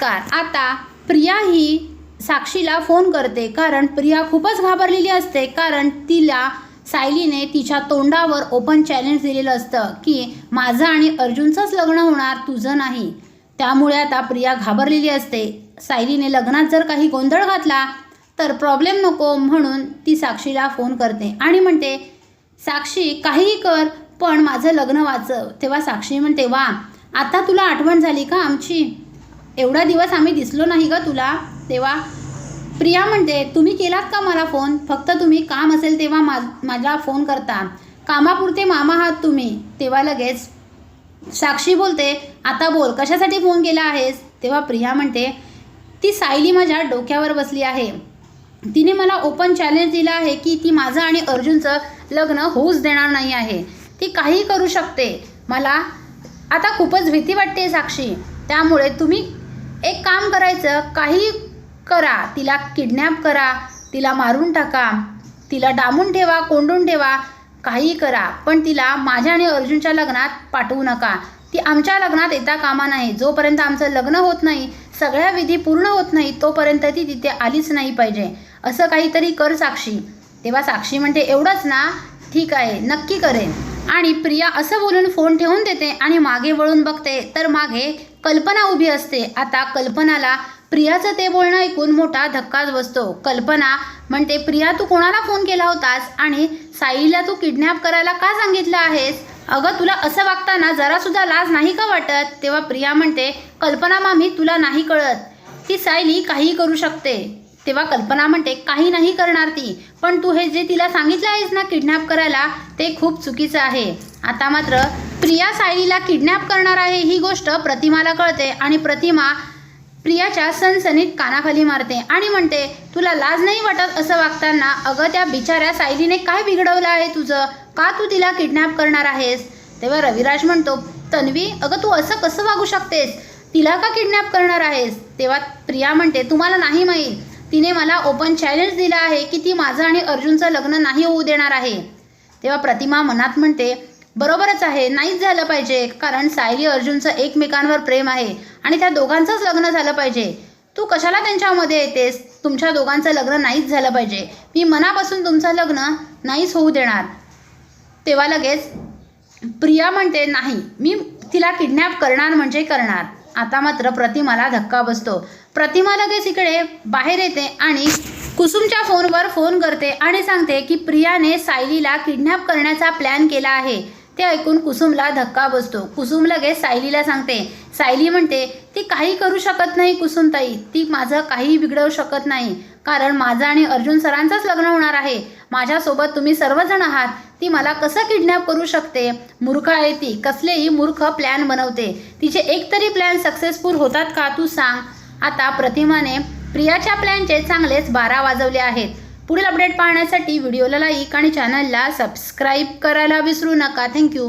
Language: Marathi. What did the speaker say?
नमस्कार. आता प्रिया ही साक्षीला फोन करते. कारण प्रिया खूपच घाबरलेली असते. कारण तिला सायलीने तिच्या तोंडावर ओपन चॅलेंज दिलेलं असतं की माझं आणि अर्जुनचंच लग्न होणार तुझं नाही. त्यामुळे आता प्रिया घाबरलेली असते. सायलीने लग्नात जर काही गोंधळ घातला तर प्रॉब्लेम नको म्हणून ती साक्षीला फोन करते आणि म्हणते साक्षी काहीही कर पण माझं लग्न वाचव. तेव्हा साक्षी म्हणते वा आता तुला आठवण झाली का आमची? एवढा दिवस आम्ही दिसलो नाही का तुला. तेव्हा प्रिया म्हणते तुम्ही केलात का मला फोन? फक्त तुम्ही काम असेल तेव्हा मा माझा फोन करता. कामापुरते मामा आहात तुम्ही. तेव्हा लगेच साक्षी बोलते आता बोल कशासाठी फोन केला आहेस? तेव्हा प्रिया म्हणते ती सायली माझ्या डोक्यावर बसली आहे. तिने मला ओपन चॅलेंज दिलं आहे की ती माझं आणि अर्जुनचं लग्न होऊच देणार नाही आहे. ती काहीही करू शकते. मला आता खूपच भीती वाटते साक्षी. त्यामुळे तुम्ही एक काम करायचं काही करा. तिला किडनॅप करा तिला मारून टाका तिला डांबून ठेवा कोंडून ठेवा काही करा. पण तिला माझ्या आणि अर्जुनच्या लग्नात पाठवू नका. ती आमच्या लग्नात येता कामा नाही. जोपर्यंत आमचं लग्न होत नाही सगळ्या विधी पूर्ण होत नाही तोपर्यंत ती तिथे आलीच नाही पाहिजे. असं काहीतरी कर साक्षी. तेव्हा साक्षी म्हणते एवढंच ना? ठीक आहे नक्की करेन. आणि प्रिया असं बोलून फोन ठेवून देते आणि मागे वळून बघते. तर मागे कल्पना उभी असते. आता कल्पनाला प्रियाचं ते बोलणं ऐकून मोठा धक्काच बसतो. कल्पना म्हणते प्रिया तू कोणाला फोन केला होतास? आणि साईला तू किडनॅप करायला का सांगितलं आहेस? अगं तुला असं वागताना जरासुद्धा लाज नाही का वाटत? तेव्हा प्रिया म्हणते कल्पना मामी तुला नाही कळत. ती सायली काहीही करू शकते. तेव्हा कल्पना म्हणते काही नाही करणार ती. पण तू हे जे तिला सांगितलं आहेस ना किडनॅप करायला ते खूप चुकीचं आहे. आता मात्र प्रिया सायलीला किडनॅप करणार आहे ही गोष्ट प्रतिमाला कळते आणि प्रतिमा प्रियाच्या सनसनीत कानाखाली मारते आणि म्हणते तुला लाज नाही वाटत असं वागताना? अगं त्या बिचाऱ्या सायलीने काय बिघडवलं आहे तुझं? का तू तिला किडनॅप करणार आहेस? तेव्हा रविराज म्हणतो तन्वी अगं तू असं कसं वागू शकतेस? तिला का किडनॅप करणार आहेस? तेव्हा प्रिया म्हणते तुम्हाला नाही माहीत. तिने मला ओपन चॅलेंज दिलं आहे की ती माझं आणि अर्जुनचं लग्न नाही होऊ देणार आहे. तेव्हा प्रतिमा मनात म्हणते बरोबरच आहे नाहीच झालं पाहिजे कारण सायली अर्जुनचं एकमेकांवर प्रेम आहे आणि त्या दोघांचंच लग्न झालं पाहिजे. तू कशाला त्यांच्यामध्ये येतेस? तुमच्या दोघांचं लग्न नाहीच झालं पाहिजे. मी मनापासून तुमचं लग्न नाहीच होऊ देणार. तेव्हा लगेच प्रिया म्हणते नाही मी तिला किडनॅप करणार म्हणजे करणार. आता मात्र प्रतिमाला धक्का बसतो. प्रतिमा लगेच इकडे बाहेर येते आणि कुसुमच्या फोनवर फोन करते आणि सांगते की प्रियाने सायलीला किडनॅप करण्याचा प्लॅन केला आहे. ते ऐकून कुसुमला धक्का बसतो. कुसुम लगेच सायलीला सांगते सायली म्हणते ती काही करू शकत नाही कुसुमताई. ती माझं काही बिघडवू शकत नाही. कारण माझं आणि अर्जुन सरांचंच लग्न होणार आहे. माझ्यासोबत तुम्ही सर्वजण आहात. ती मला कसं किडनॅप करू शकते? मूर्ख आहे ती. कसलेही मूर्ख प्लॅन बनवते. तिचे एक तरी प्लॅन सक्सेसफुल होतात का तू सांग. आता प्रतिमाने प्रियाच्या प्लॅनचे चांगलेच बारा वाजवले आहेत. पुढील अपडेट पाहण्यासाठी व्हिडिओला लाईक आणि चॅनलला सबस्क्राईब करायला विसरू नका. थँक्यू